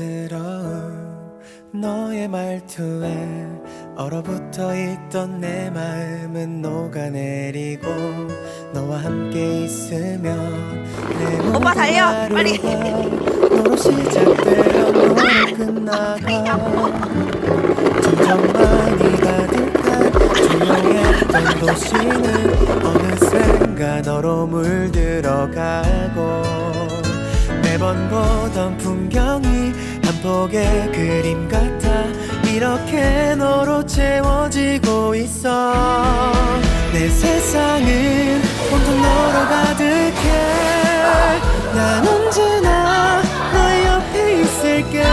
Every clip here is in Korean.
촌스러운 너의 말투에 얼어붙어 있던 내 마음은 녹아내리고 너와 함께 있으면 내 오빠 달려, 빨리. 하루가 너로 시작되어 너로 끝나가 정적만이 가득한 조용했던 도시는 어느샌가 너로 물들어가고 매번 보던 풍경이 한 폭의 그림 같아. 이렇게 너로 채워지고 있어. 내 세상은 온통 너로 가득해. 난 언제나 너의 옆에 있을게.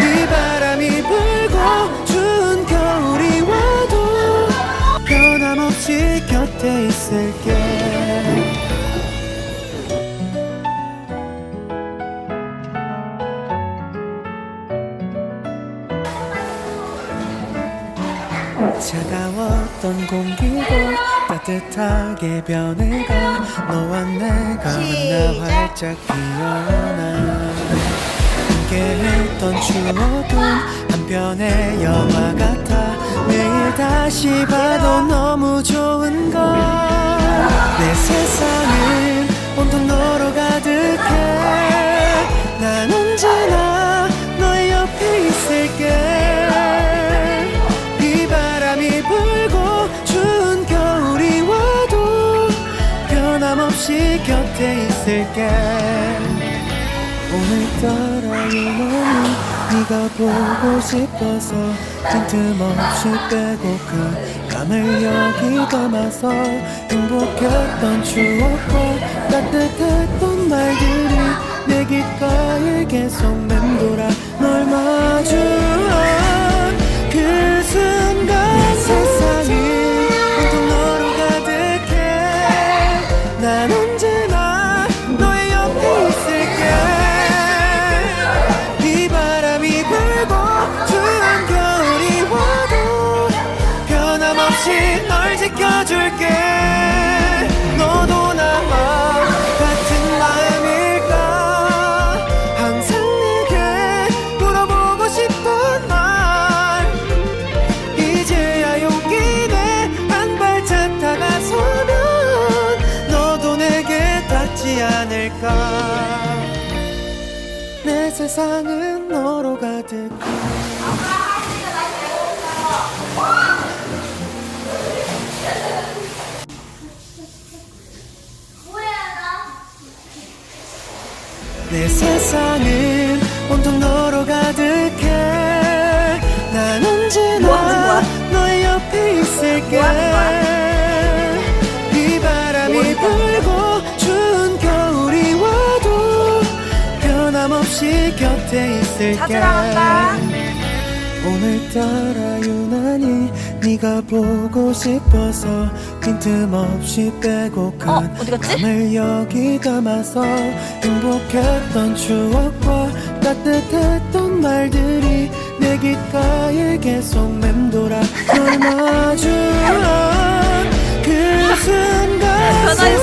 이 바람이 불고 추운 겨울이 와도 변함없이 곁에 있을게 차가웠던 공기도 따뜻하게 변해가 너와 내가 만나. 활짝 피어나. 함께했던 추억은 한편의 영화 같아. 매일 다시 봐도 너무 좋은 걸내 세상은 온통 너로 가득해 없이 곁에 있을게. 오늘따라 유난히 네가 보고 싶어서 빈틈없이 빼곡한 밤을 여기 담아서 행복했던 추억과 따뜻했던 말들이 내 귓가에 계속 맴돌아 널 마주 닿지 않을까. 내 세상은 너로 가득해. 내 세상은 온통 너로 가득해. 난 언제나? 너의 옆에 있을게 곁에 있을게 찾으러 간다. 오늘따라 유난히 네가 보고 싶어서 빈틈없이 빼곡한 어, 어디 갔지? 밤을 여기 담아서 행복했던 추억과 따뜻했던 말들이 내 귓가에 계속 맴돌아 널 마주한 그 순간 변화의